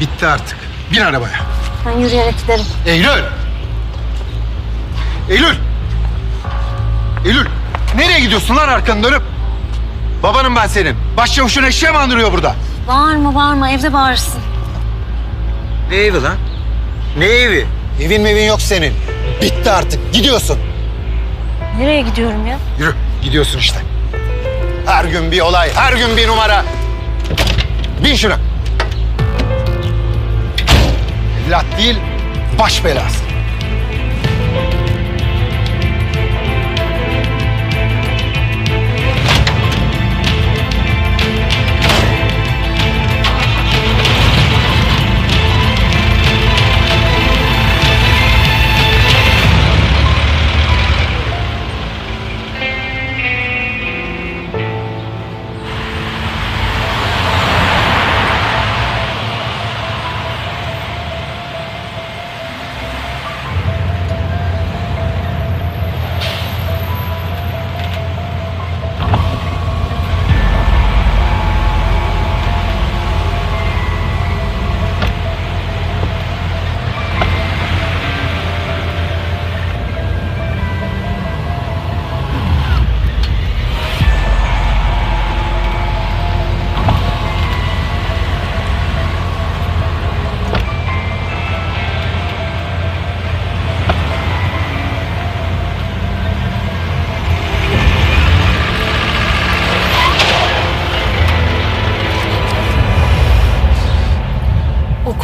Bitti artık. Bin arabaya. Ben yürüyerek giderim. Eylül! Eylül! Eylül! Nereye gidiyorsun lan arkanı dönüp? Babanım ben senin. Başçavuşun eşeğe mi andırıyor burada? Bağırma bağırma evde bağırırsın. Ne evi lan? Ne evi? Evin mevin yok senin. Bitti artık. Gidiyorsun. Nereye gidiyorum ya? Yürü. Gidiyorsun işte. Her gün bir olay, her gün bir numara. Bin şuna. Evlat değil, baş belası.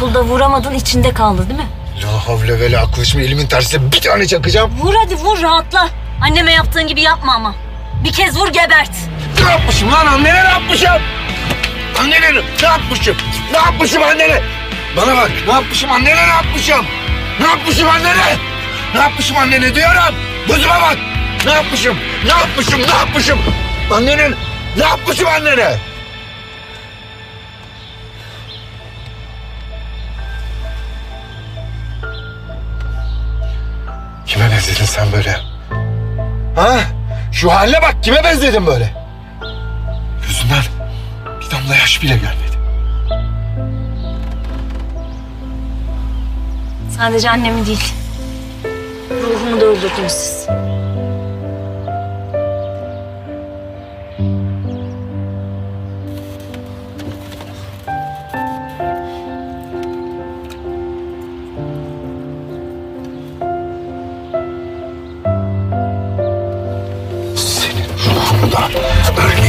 Okulda vuramadın içinde kaldı değil mi? La havle ve la kuvvet. Şimdi elimin tersiyle bir tane çakacağım. Vur hadi vur rahatla. Anneme yaptığın gibi yapma ama. Bir kez vur gebert. Ne yapmışım lan annene ne yapmışım? Annene ne yapmışım? Ne yapmışım annene? Bana bak ne yapmışım annene ne yapmışım? Ne yapmışım annene? Ne yapmışım annene diyorum. Gözüme bak. Ne yapmışım? Ne yapmışım? Ne yapmışım? Annene ne yapmışım annene? Kime benzedin sen böyle? Ha? Şu haline bak kime benzedin böyle? Gözünden bir damla yaş bile gelmedi. Sadece annemi değil. Ruhumu da öldürdünüz siz. Senin ruhunu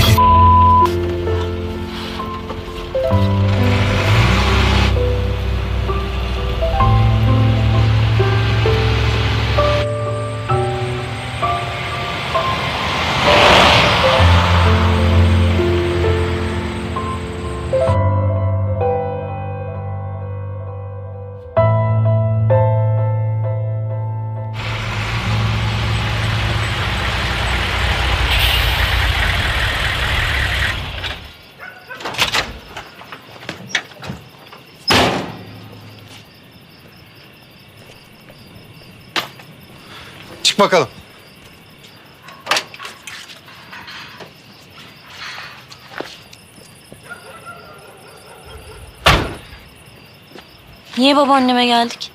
Çık bakalım. Niye babaanneme geldik?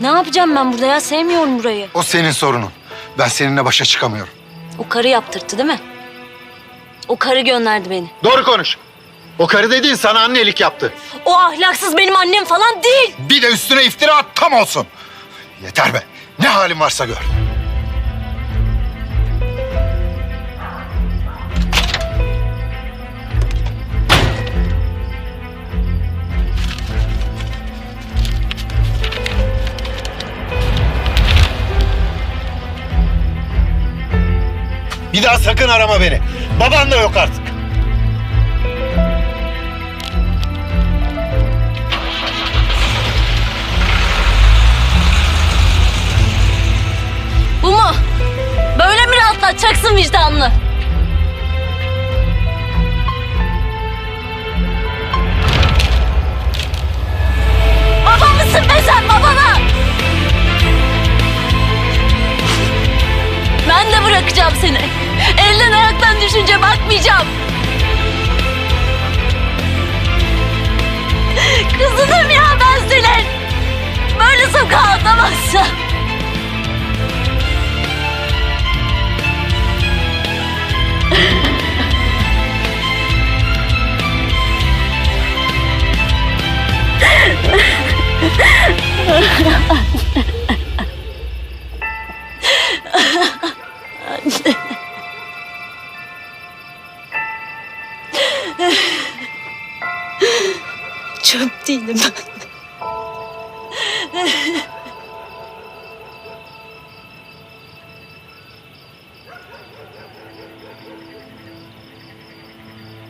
Ne yapacağım ben burada ya? Sevmiyorum burayı. O senin sorunun. Ben seninle başa çıkamıyorum. O karı yaptırttı değil mi? O karı gönderdi beni. Doğru konuş. O karı dediğin sana annelik yaptı. O ahlaksız benim annem falan değil. Bir de üstüne iftira at tam olsun. Yeter be. Ne halin varsa gör. Bir daha sakın arama beni. Baban da yok artık. Vicdanını? Baba mısın be sen babana? Ben de bırakacağım seni. Elden ayaktan düşünce bakmayacağım. Kızınım ya ben senin. Böyle sokağa atamazsın.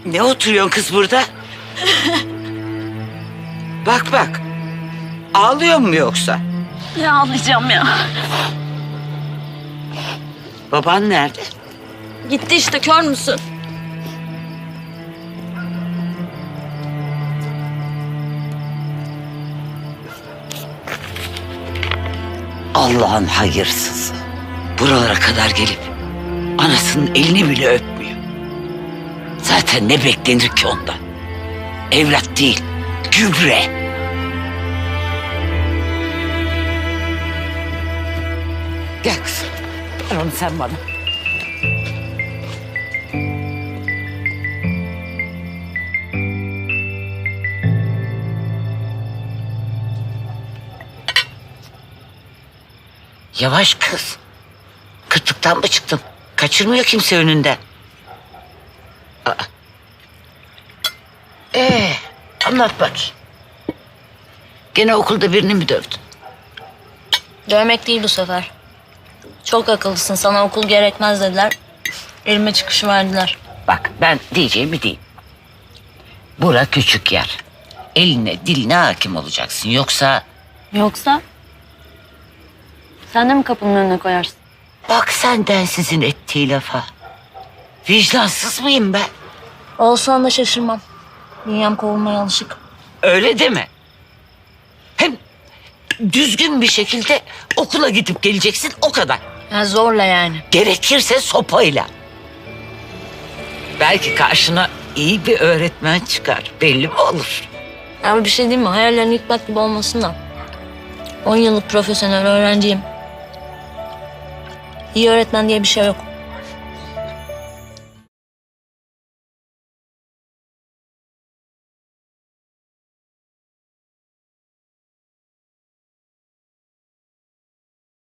Ne oturuyorsun kız burada? bak bak. Ağlıyor mu yoksa? Ne ağlayacağım ya. Baban nerede? Gitti işte kör müsün? Allah'ın hayırsızı. Buralara kadar gelip anasının elini bile öpmüyor. Zaten ne beklenir ki ondan? Evlat değil, gübre. Gel kızım. Ver onu sen bana. Yavaş kız. Kıtlıktan mı çıktın? Kaçırmıyor kimse önünden. Aa. Ee, anlat bakayım. Gene okulda birini mi dövdün? Dövmek değil bu sefer. Çok akıllısın sana okul gerekmez dediler. Elime çıkışı verdiler. Bak ben diyeceğimi diyeyim. Bura küçük yer. Eline diline hakim olacaksın. Yoksa Yoksa? Sen de mi kapının önüne koyarsın? bak senden sizin ettiği lafa. Vicdansız mıyım ben? Olsan da şaşırmam. Dünyam kovulmaya alışık. Öyle deme. Hem düzgün bir şekilde okula gidip geleceksin o kadar. Ya zorla yani. Gerekirse sopayla. Belki karşına iyi bir öğretmen çıkar. Belli mi olur? Ama bir şey diyeyim mi? Hayallerin hikmet gibi olmasın da. 10 yıllık profesyonel öğrenciyim. İyi öğretmen diye bir şey yok.